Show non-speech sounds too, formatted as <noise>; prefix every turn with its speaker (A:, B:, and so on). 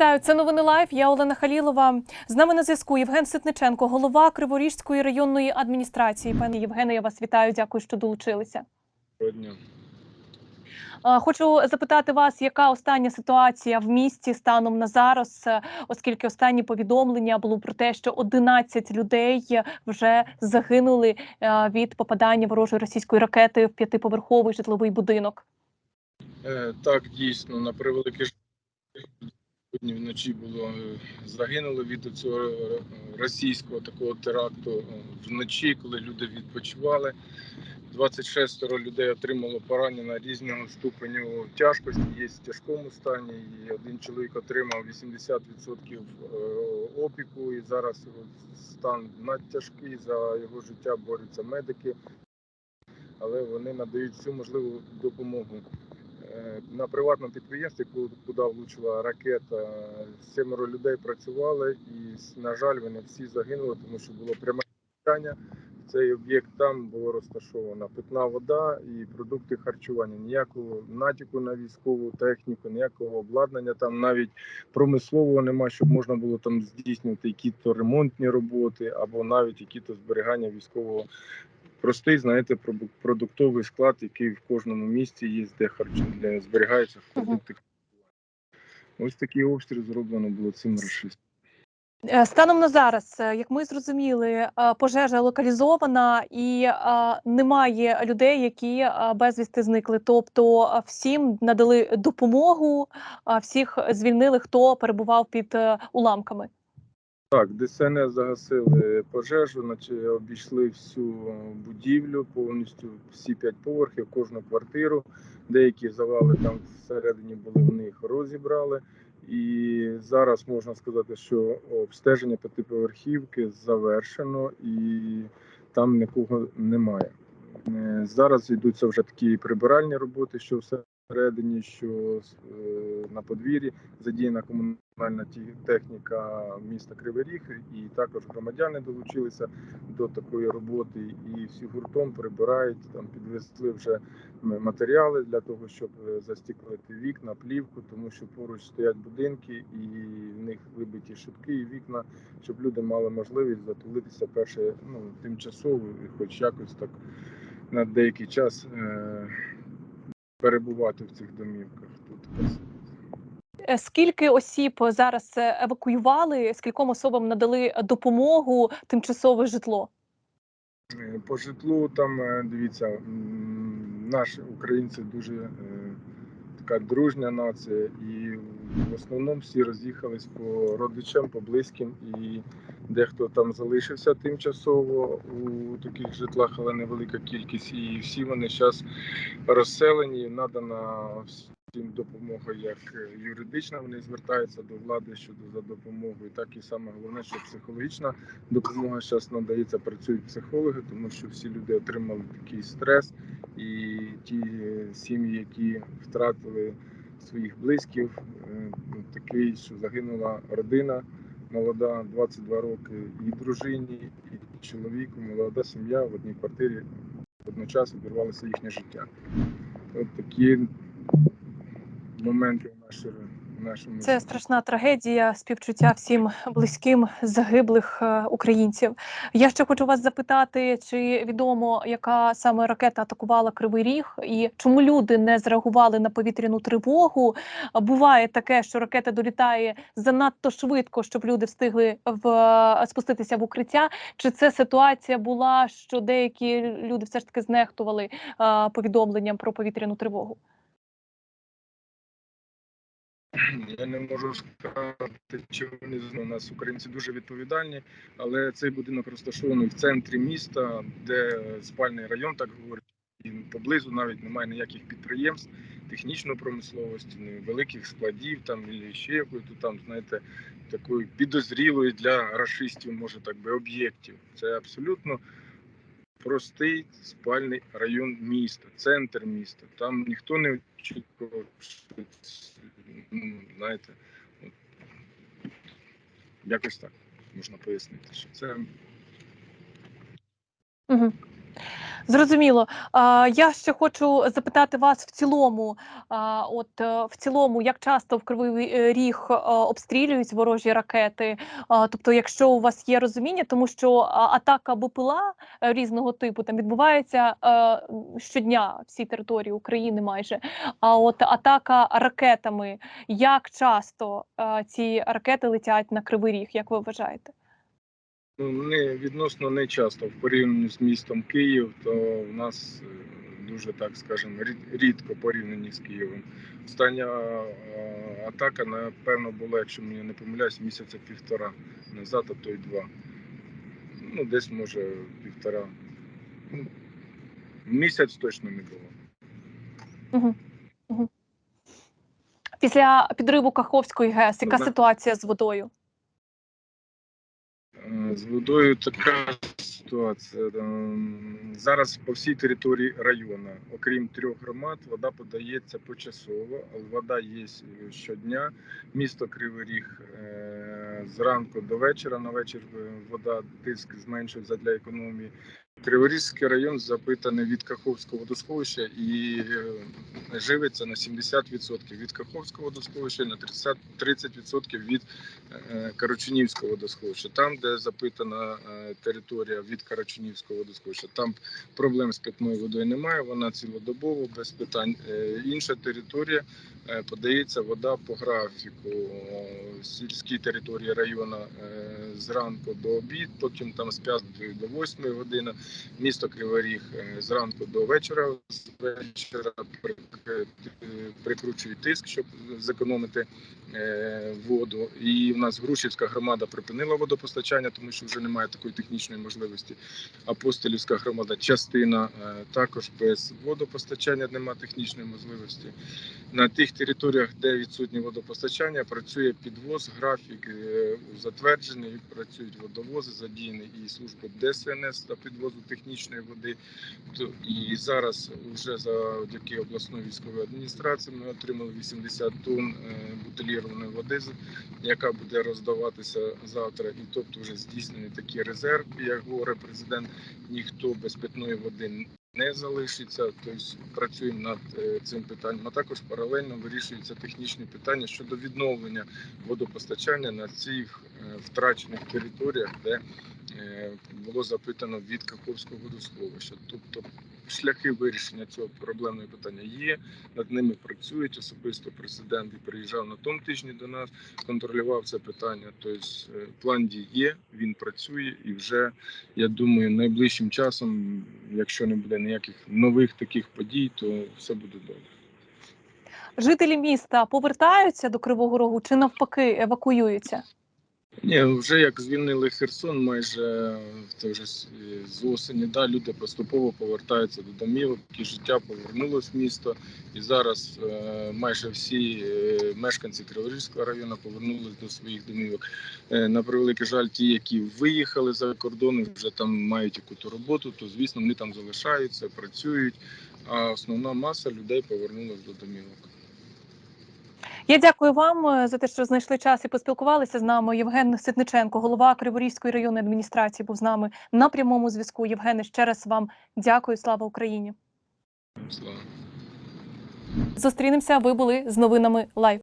A: Вітаю, це новини лайф. Я Олена Халілова. З нами на зв'язку Євген Ситниченко, голова Криворіжської районної адміністрації. Пане Євгене, я вас вітаю. Дякую, що долучилися.
B: Доброго дня.
A: Хочу запитати вас, яка остання ситуація в місті станом на зараз, оскільки останні повідомлення було про те, що 11 людей вже загинули від попадання ворожої російської ракети в п'ятиповерховий житловий будинок.
B: Е, Так, дійсно, на превеликий жаль, сьогодні вночі було е, загинуло від цього е, російського такого теракту е, вночі, коли люди відпочивали. 26 людей отримало поранення різного ступеню тяжкості, є в тяжкому стані. І один чоловік отримав 80% е, опіку, і зараз стан надтяжкий. За його життя борються медики, але вони надають всю можливу допомогу. Е, На приватному підприємстві, ку- куди влучила ракета, семеро людей працювали, і на жаль, вони всі загинули, тому що було пряме влучання. Цей об'єкт там було розташована питна вода і продукти харчування. Ніякого натяку на військову техніку, ніякого обладнання там навіть промислового нема, щоб можна було там здійснювати які-то ремонтні роботи або навіть які-то зберігання військового. Простий, знаєте, продуктовий склад, який в кожному місті є, де харчі де зберігаються продукти. Ось такий обстріл зроблено було цим рашистом.
A: Е, Станом на зараз, е, як ми зрозуміли, е, пожежа локалізована і немає людей, які безвісти зникли. Тобто всім надали допомогу, всіх звільнили, хто перебував під уламками.
B: Так, ДСНС загасили пожежу, наче обійшли всю будівлю, повністю всі п'ять поверхів, кожну квартиру. Деякі завали там всередині були в них розібрали. І зараз можна сказати, що обстеження п'ятиповерхівки завершено і там нікого немає. Е, Зараз йдуться вже такі прибиральні роботи, що всередині, що е, на подвір'ї задіяна комунальна техніка міста Кривий Ріг, і також громадяни долучилися до такої роботи, і всі гуртом прибирають там, підвезли вже матеріали для того, щоб е, застіклити вікна, плівку, тому що поруч стоять будинки, і в них вибиті шибки і вікна, щоб люди мали можливість затулитися перше ну, тимчасово, хоч якось так на деякий час е- перебувати в цих домівках. Тут.
A: Е, Скільки осіб зараз е, евакуювали, скільком особам надали допомогу, тимчасове житло?
B: Е, По житлу там дивіться, наші українці дуже така дружня нація, і в основному всі роз'їхались по родичам, по близьким, і дехто там залишився тимчасово у таких житлах, але невелика кількість. І всі вони зараз розселені, надана всім допомога, як е, юридична, вони звертаються до влади щодо за допомогою, так і саме головне, що психологічна допомога зараз надається, працюють психологи, тому що всі люди отримали такий стрес, і ті е, сім'ї, які втратили своїх близьких, е, ну, такий, що загинула родина молода, 22 роки, і дружині, і чоловіку, молода сім'я в одній квартирі одночасно обірвалося їхнє життя. От такі моменти нашому
A: Це страшна трагедія, співчуття всім близьким загиблих е, українців. Я ще хочу вас запитати, чи відомо, яка саме ракета атакувала Кривий Ріг, і чому люди не зреагували на повітряну тривогу? Буває таке, що ракета долітає занадто швидко, щоб люди встигли в е, спуститися в укриття. Чи це ситуація була, що деякі люди все ж таки знехтували е, повідомленням про повітряну тривогу? <clears throat>
B: Я не можу сказати, чи вони з- у нас українці дуже відповідальні, але цей будинок розташований в центрі міста, де спальний район, так говорять, і поблизу навіть немає ніяких підприємств, технічної промисловості, великих складів там і ще якої то там, знаєте, такої підозрілої для рашистів, може так би, об'єктів. Це абсолютно простий спальний район міста, центр міста. Там ніхто не очікував, що ну, знаєте, от, якось так можна пояснити, що це
A: Угу. Зрозуміло. Я ще хочу запитати вас в цілому. От е, в цілому, як часто в Кривий е, Ріг е, обстрілюють ворожі ракети? Тобто, якщо у вас є розуміння, тому що атака БПЛА різного типу там відбувається щодня всій території України майже. А от атака ракетами, як часто ці ракети летять на Кривий Ріг, як ви вважаєте?
B: Ну, не відносно не часто в порівнянні з містом Київ, то в нас е, дуже так скажемо рідко порівняні з Києвом. Остання атака, напевно, була, якщо мені не помиляюсь, місяця півтора назад, а то й два. Ну, десь може півтора. Ну, Місяць точно не було.
A: Угу. Угу. Після підриву Каховської ГЕС, яка
B: Ну,
A: ситуація з водою?
B: Е, З водою така ситуація. Ем, Зараз по всій території району, окрім трьох громад, вода подається почасово, але вода є щодня. Місто Кривий Ріг е, зранку до вечора. На вечір е, вода тиск зменшується для економії. Криворізький район запитаний від Каховського водосховища і е, живиться на 70% від Каховського водосховища на 30, 30% від е, Карачунівського водосховища. Там, де запитана е, територія від Карачунівського водосховища, там проблем з питною водою немає. Вона цілодобово без питань. Інша територія подається вода по графіку. Сільські території району зранку до обід, потім там з 5 до 8 години. Місто Кривий Ріг е, зранку до вечора. З вечора е, прикручують тиск, щоб зекономити е, воду. І в нас Грушівська громада припинила водопостачання, тому що вже немає такої технічної можливості. Апостолівська громада, частина також без водопостачання немає технічної можливості. На тих територіях, де відсутнє водопостачання, працює підвоз, графік е, затверджений, працюють водовози, задіяні і служба ДСНС та підвозу технічної води. І зараз вже завдяки обласної військової адміністрації ми отримали 80 тонн е, бутилірованої води, яка буде роздаватися завтра. І тобто вже здійснений такий резерв, як говорить президент, ніхто без питної води не залишиться. Тобто працюємо над е, цим питанням. А також паралельно вирішуються технічні питання щодо відновлення водопостачання на цих е, втрачених територіях, де було запитано від Каховського водосховища. Тобто шляхи вирішення цього проблемного питання є. Над ними працюють особисто президент приїжджав на тому тижні до нас, контролював це питання. Тобто е, план дій є, він працює і вже я думаю, найближчим часом, якщо не буде ніяких нових таких подій, то все буде добре.
A: Жителі міста повертаються до Кривого Рогу чи навпаки евакуюються?
B: Ні, вже як звільнили Херсон, майже вже з осені. Да, люди поступово повертаються до домівок, і життя повернулось в місто. І зараз е, майже всі е, мешканці Криворізького району повернулись до своїх домівок. Е, на превеликий жаль, ті, які виїхали за кордон, вже там мають яку-то роботу, то звісно вони там залишаються, працюють. А основна маса людей повернулась до домівок.
A: Я дякую вам е, за те, що знайшли час і поспілкувалися з нами. Євген Ситниченко, голова Криворізької районної адміністрації, був з нами на прямому зв'язку. Євгене, ще раз вам дякую. Слава Україні!
B: Слава.
A: Зустрінемося. Ви були з новинами Лайв.